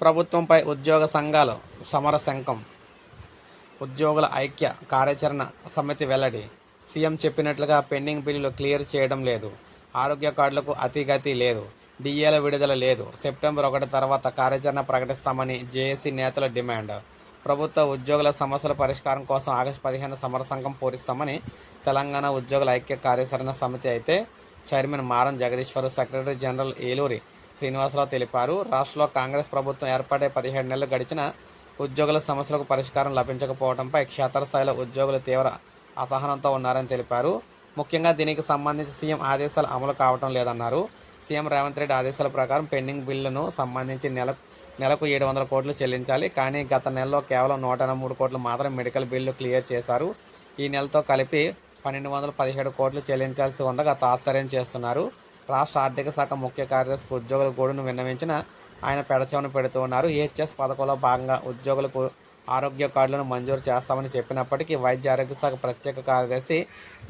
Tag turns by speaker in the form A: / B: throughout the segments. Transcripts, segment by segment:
A: ప్రభుత్వంపై ఉద్యోగ సంఘాలు సమరశంఖం. ఉద్యోగుల ఐక్య కార్యాచరణ సమితి వెల్లడి. సీఎం చెప్పినట్లుగా పెండింగ్ బిల్లులు క్లియర్ చేయడం లేదు. ఆరోగ్య కార్డులకు అతిగతి లేదు. డిఏల విడుదల లేదు. సెప్టెంబర్ ఒకటి తర్వాత కార్యాచరణ ప్రకటిస్తామని జేఏసీ నేతల డిమాండ్. ప్రభుత్వ ఉద్యోగుల సమస్యల పరిష్కారం కోసం ఆగస్టు పదిహేను సమర సంఘం పూరిస్తామని తెలంగాణ ఉద్యోగుల ఐక్య కార్యాచరణ సమితి అయితే chairman Maram Jagadishwar secretary general Eluri Srinivasa Rao తెలిపారు. రాష్ట్రంలో కాంగ్రెస్ ప్రభుత్వం ఏర్పడే పదిహేడు నెలలు గడిచిన ఉద్యోగుల సమస్యలకు పరిష్కారం లభించకపోవడంపై క్షేత్రస్థాయిలో ఉద్యోగులు తీవ్ర అసహనంతో ఉన్నారని తెలిపారు. ముఖ్యంగా దీనికి సంబంధించి సీఎం ఆదేశాలు అమలు కావటం లేదన్నారు. సీఎం రేవంత్ రెడ్డి ఆదేశాల ప్రకారం పెండింగ్ బిల్లును సంబంధించి నెల నెలకు ఏడు వందల కోట్లు చెల్లించాలి. కానీ గత నెలలో కేవలం నూట ఎనభై మూడు కోట్లు మాత్రం మెడికల్ బిల్లు క్లియర్ చేశారు. ఈ నెలతో కలిపి పన్నెండు వందల పదిహేడు కోట్లు చెల్లించాల్సి ఉండగా తాత్సర్యం చేస్తున్నారు. రాష్ట్ర ఆర్థిక శాఖ ముఖ్య కార్యదర్శి ఉద్యోగుల గూడును విన్నవించిన ఆయన పెడచెవను పెడుతూ ఉన్నారు. ఏహెచ్ఎస్ పథకంలో భాగంగా ఉద్యోగులకు ఆరోగ్య కార్డులను మంజూరు చేస్తామని చెప్పినప్పటికీ వైద్య ఆరోగ్య శాఖ ప్రత్యేక కార్యదర్శి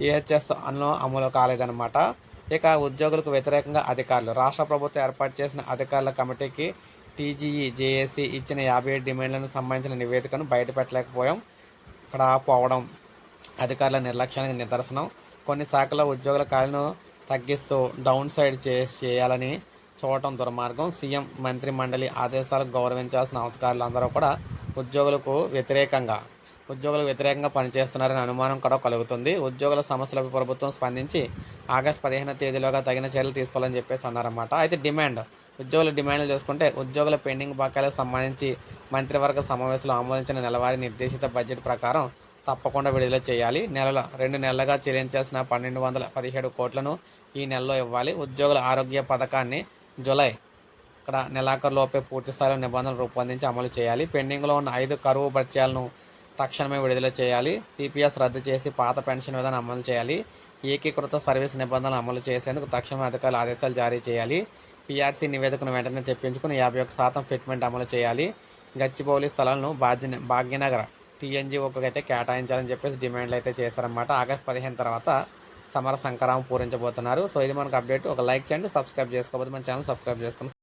A: ఏహెచ్ఎస్ అను అమలు కాలేదన్నమాట. ఇక ఉద్యోగులకు వ్యతిరేకంగా అధికారులు రాష్ట్ర ప్రభుత్వం ఏర్పాటు చేసిన అధికారుల కమిటీకి టీజీఈ జేఏసీ ఇచ్చిన యాభై ఏడు డిమాండ్లకు సంబంధించిన నివేదికను బయటపెట్టలేకపోయాం. ఇక్కడ పోవడం అధికారుల నిర్లక్ష్యానికి నిదర్శనం. కొన్ని శాఖల ఉద్యోగుల ఖాళీను తగ్గిస్తూ డౌన్ సైడ్ చే చేయాలని చూడటం దుర్మార్గం. సీఎం మంత్రి మండలి ఆదేశాలకు గౌరవించాల్సిన అధికారులు అందరూ కూడా ఉద్యోగులకు వ్యతిరేకంగా ఉద్యోగులకు వ్యతిరేకంగా పనిచేస్తున్నారనే అనుమానం కూడా కలుగుతుంది. ఉద్యోగుల సమస్యలపై ప్రభుత్వం స్పందించి ఆగస్టు పదిహేను తేదీలోగా తగిన చర్యలు తీసుకోవాలని చెప్పేసి అన్నారన్నమాట. అయితే డిమాండ్ ఉద్యోగుల డిమాండ్లు చూసుకుంటే ఉద్యోగుల పెండింగ్ బకాయిలకు సంబంధించి మంత్రివర్గ సమావేశంలో ఆమోదించిన నెలవారీ నిర్దేశిత బడ్జెట్ ప్రకారం తప్పకుండా విడుదల చేయాలి. నెలల రెండు నెలలుగా చెల్లించాల్సిన పన్నెండు వందల పదిహేడు కోట్లను ఈ నెలలో ఇవ్వాలి. ఉద్యోగుల ఆరోగ్య పథకాన్ని జూలై ఇక్కడ నెలాఖరులోపే పూర్తి స్థాయిలో నిబంధనలు రూపొందించి అమలు చేయాలి. పెండింగ్లో ఉన్న ఐదు కరువు భత్యాలను తక్షణమే విడుదల చేయాలి. సిపిఎస్ రద్దు చేసి పాత పెన్షన్ విధానం అమలు చేయాలి. ఏకీకృత సర్వీస్ నిబంధనలు అమలు చేసేందుకు తక్షణమే అధికారులు ఆదేశాలు జారీ చేయాలి. పీఆర్సీ నివేదికను వెంటనే తెప్పించుకుని యాభై ఒక్క శాతం ఫిట్మెంట్ అమలు చేయాలి. గచ్చిబౌలి స్థలాలను భాగ్య భాగ్యనగర్ టీఎన్జిఓకి అయితే కేటాయించాలని చెప్పేసి డిమాండ్లు అయితే చేశారన్నమాట. ఆగస్ట్ పదిహేను తర్వాత సమర సంక్రామం పూరించబోతున్నారు. సో ఇది మనకు అప్డేట్. ఒక లైక్ చేయండి సబ్స్క్రైబ్ చేసుకోకపోతే మన ఛానల్ సబ్స్క్రైబ్ చేసుకుని